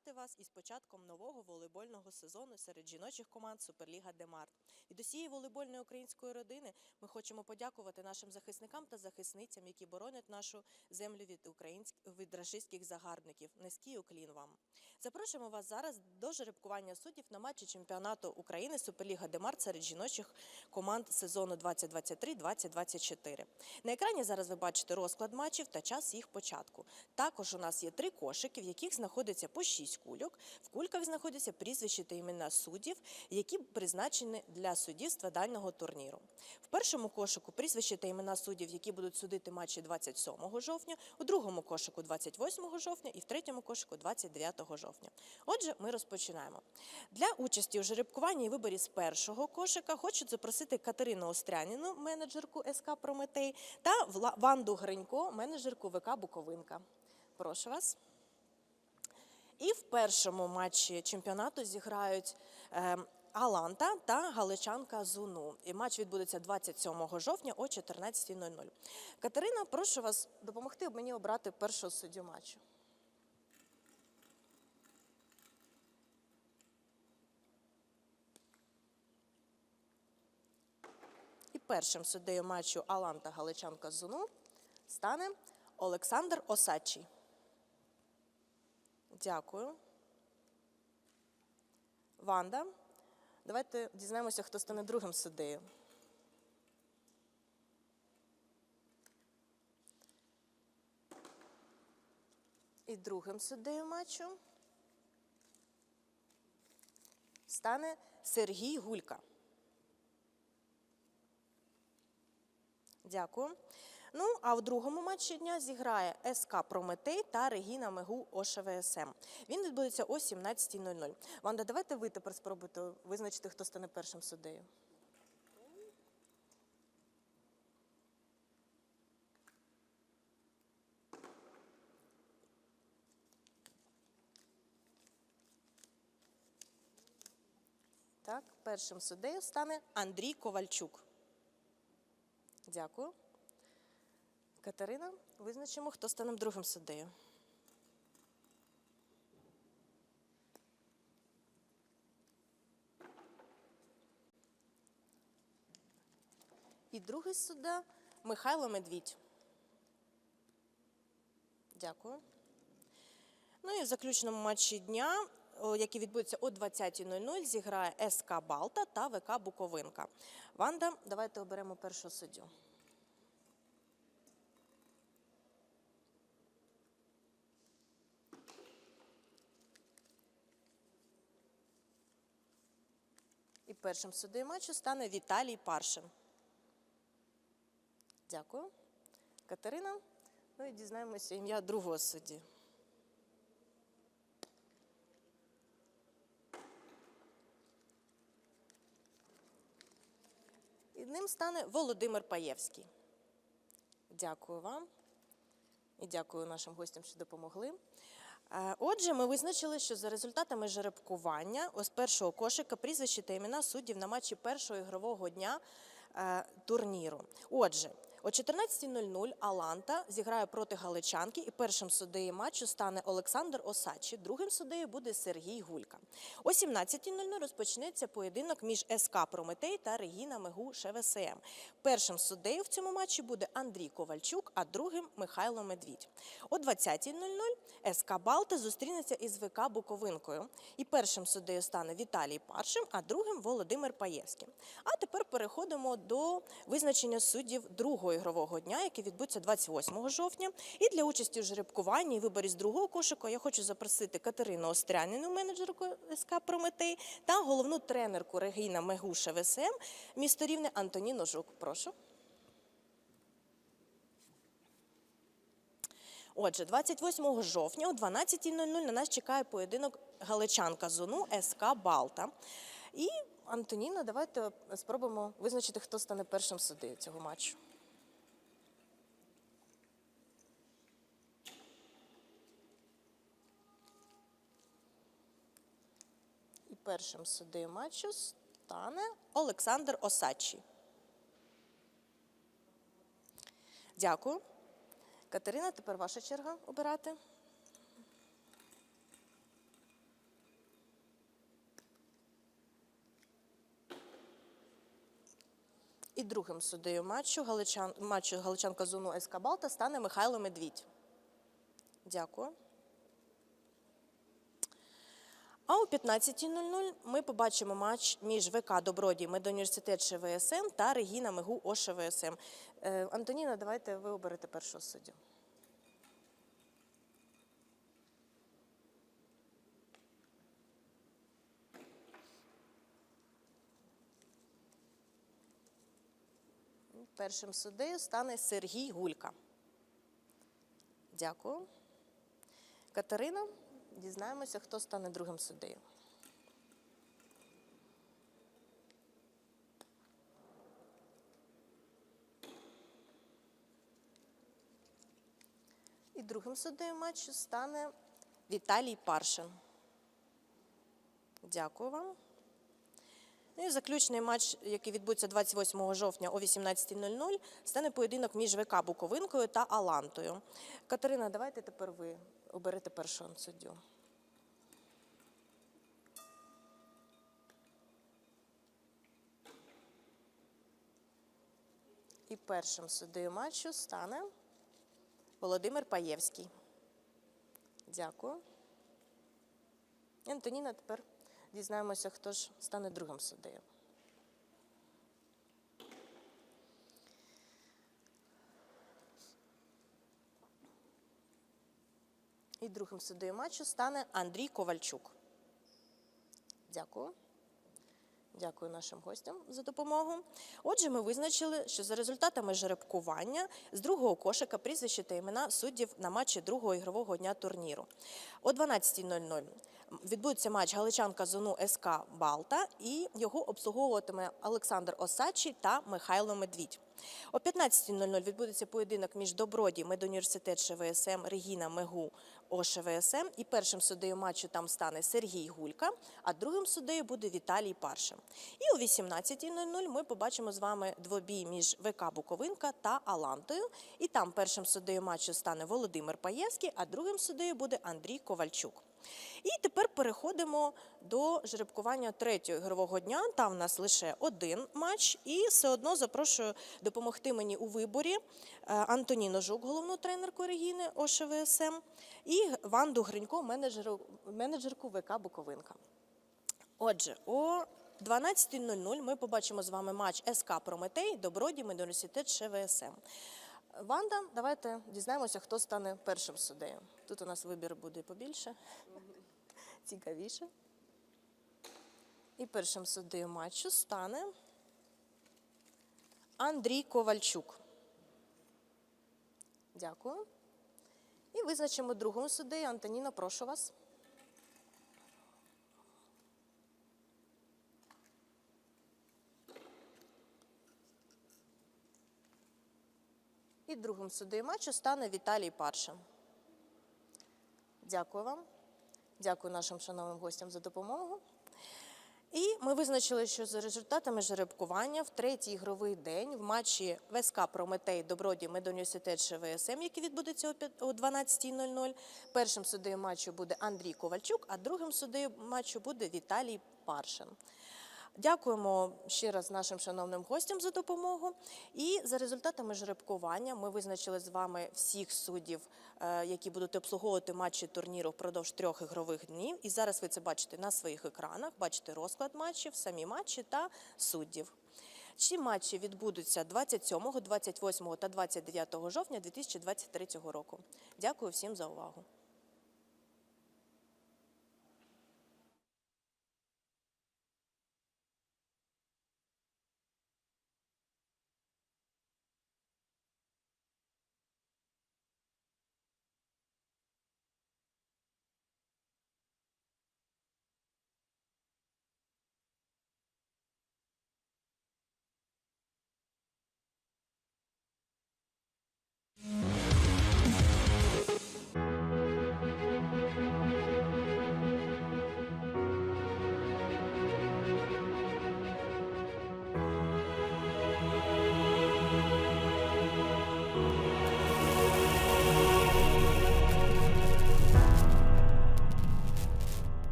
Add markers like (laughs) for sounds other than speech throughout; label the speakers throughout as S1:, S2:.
S1: вітати вас із початком нового волейбольного сезону серед жіночих команд Суперліга Демарт. Від усієї волейбольної української родини ми хочемо подякувати нашим захисникам та захисницям, які боронять нашу землю від українських від рашистських загарбників. Низький уклін вам. Запрошуємо вас зараз до жеребкування суддів на матчі чемпіонату України Суперліга Демарт серед жіночих команд сезону 2023-2024. На екрані зараз ви бачите розклад матчів та час їх початку. Також у нас є три кошики, в яких знаходиться по шість кульок. В кульках знаходяться прізвища та імена суддів, які призначені для суддівства даного турніру. В першому кошику прізвища та імена суддів, які будуть судити матчі 27 жовтня, у другому кошику 28 жовтня і в третьому кошику 29 жовтня. Отже, ми розпочинаємо. Для участі у жеребкуванні і виборі з першого кошика хочуть запросити Катерину Остряніну, менеджерку СК Прометей, та Ванду Гринько, менеджерку ВК Буковинка. Прошу вас. І в першому матчі чемпіонату зіграють е, Аланта та Галичанка Зуну. І матч відбудеться 27 жовтня о 14.00. Катерина, прошу вас допомогти мені обрати першого суддю матчу. Першим суддею матчу Аланта Галичанка Зуну стане Олександр Осадчий. Дякую. Ванда. Давайте дізнаємося, хто стане другим суддею. І другим суддею матчу стане Сергій Гулька. Дякую. Ну, а в другому матчі дня зіграє СК Прометей та Регіна Мегу ОШВСМ. Він відбудеться о 17.00. Ванда, давайте ви тепер спробуйте визначити, хто стане першим суддею. Так, першим суддею стане Андрій Ковальчук. Дякую. Катерина, визначимо, хто стане другим суддею. І другий суддя Михайло Медвідь. Дякую. Ну і в заключному матчі дня, о, який відбудеться о 20.00, зіграє СК Балта та ВК Буковинка. Ванда, давайте оберемо першого суддю. І першим суддею матчу стане Віталій Паршин. Дякую. Катерина. Ну і дізнаємося ім'я другого судді. Ним стане Володимир Паєвський. Дякую вам. І дякую нашим гостям, що допомогли. Е, Отже, ми визначили, що за результатами жеребкування ось першого кошика прізвище та імена суддів на матчі першого ігрового дня е, турніру. Отже, о 14.00 Аланта зіграє проти Галичанки, і першим суддею матчу стане Олександр Осадчий, другим суддею буде Сергій Гулька. О 17.00 розпочнеться поєдинок між СК Прометей та Регіна Мегу ШВСМ. Першим суддею в цьому матчі буде Андрій Ковальчук, а другим Михайло Медвідь. О 20.00 СК Балта зустрінеться із ВК Буковинкою. І першим суддею стане Віталій Паршим, а другим Володимир Паєвський. А тепер переходимо до визначення суддів другого ігрового дня, який відбудеться 28 жовтня. І для участі у жеребкуванні і виборі з другого кошика я хочу запросити Катерину Остряніну, менеджерку СК Прометей, та головну тренерку Регіна Мегуша ВСМ, місто Рівне Антоніну Жук. Прошу. Отже, 28 жовтня о 12.00 на нас чекає поєдинок Галичанка Зону СК Балта. І Антоніна, давайте спробуємо визначити, хто стане першим суддею цього матчу. першим суддею матчу стане Олександр Осадчий. Дякую. Катерина, тепер ваша черга обирати. І другим суддею матчу Галичан, матчу Галичанка Зуну СК Балта стане Михайло Медвідь. Дякую. А о 15.00 ми побачимо матч між ВК Добродій Медуніверситет ШВСМ та Регіна Мигу ОШВСМ. Е, Антоніна, давайте ви оберете першого суддю. Першим суддею стане Сергій Гулька. Дякую. Катерина, дізнаємося, хто стане другим суддею. І другим суддею матчу стане Віталій Паршин. Дякую вам. Ну і заключний матч, який відбудеться 28 жовтня о 18.00, стане поєдинок між ВК Буковинкою та Алантою. Катерина, давайте тепер ви оберете першого суддю. І першим суддею матчу стане Володимир Паєвський. Дякую. Антоніна, тепер дізнаємося, хто ж стане другим суддею. І другим суддею матчу стане Андрій Ковальчук. Дякую. Дякую нашим гостям за допомогу. Отже, ми визначили, що за результатами жеребкування з другого кошика прізвище та імена суддів на матчі другого ігрового дня турніру. О 12.00 відбудеться матч Галичанка зону СК Балта і його обслуговуватиме Олександр Осадчий та Михайло Медвідь. О 15.00 відбудеться поєдинок між Доброді, Медуніверситет ШВСМ, Регіна Мегу ОШВСМ. І першим суддею матчу там стане Сергій Гулька, а другим суддею буде Віталій Паршин. І о 18.00 ми побачимо з вами двобій між ВК Буковинка та Алантою. І там першим суддею матчу стане Володимир Паєвський, а другим суддею буде Андрій Ковальчук. І тепер переходимо до жеребкування третього ігрового дня. Там в нас лише один матч, і все одно запрошую допомогти мені у виборі е, Антоніну Жук, головну тренерку Регіни ОШВСМ, і Ванду Гринько, менеджерку ВК Буковинка. Отже, о 12.00 ми побачимо з вами матч СК Прометей Доброді Медуніверситет ШВСМ. Ванда, давайте дізнаємося, хто стане першим суддею. Тут у нас вибір буде побільше, (laughs) цікавіше. І першим суддею матчу стане Андрій Ковальчук. Дякую. І визначимо другому суддею. Антоніна, прошу вас. І другим суддею матчу стане Віталій Паршин. Дякую вам. Дякую нашим шановним гостям за допомогу. І ми визначили, що за результатами жеребкування в третій ігровий день в матчі ВСК Прометей Доброді Медуніверситет ШВСМ, який відбудеться о о 12.00, першим суддею матчу буде Андрій Ковальчук, а другим суддею матчу буде Віталій Паршин. Дякуємо ще раз нашим шановним гостям за допомогу. І за результатами жеребкування ми визначили з вами всіх суддів, е, які будуть обслуговувати матчі турніру впродовж трьох ігрових днів. І зараз ви це бачите на своїх екранах, бачите розклад матчів, самі матчі та суддів. Ці матчі відбудуться 27, 28 та 29 жовтня 2023 року. Дякую всім за увагу.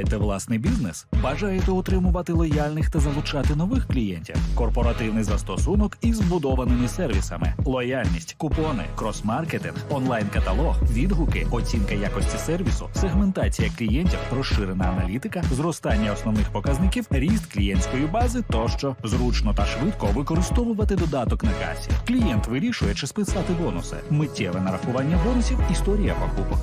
S2: Маєте власний бізнес? Бажаєте отримувати лояльних та залучати нових клієнтів? Корпоративний застосунок із збудованими сервісами, лояльність, купони, крос-маркетинг, онлайн-каталог, відгуки, оцінка якості сервісу, сегментація клієнтів, розширена аналітика, зростання основних показників, ріст клієнтської бази тощо зручно та швидко використовувати додаток на касі. Клієнт вирішує, чи списати бонуси, миттєве нарахування бонусів, історія покупок.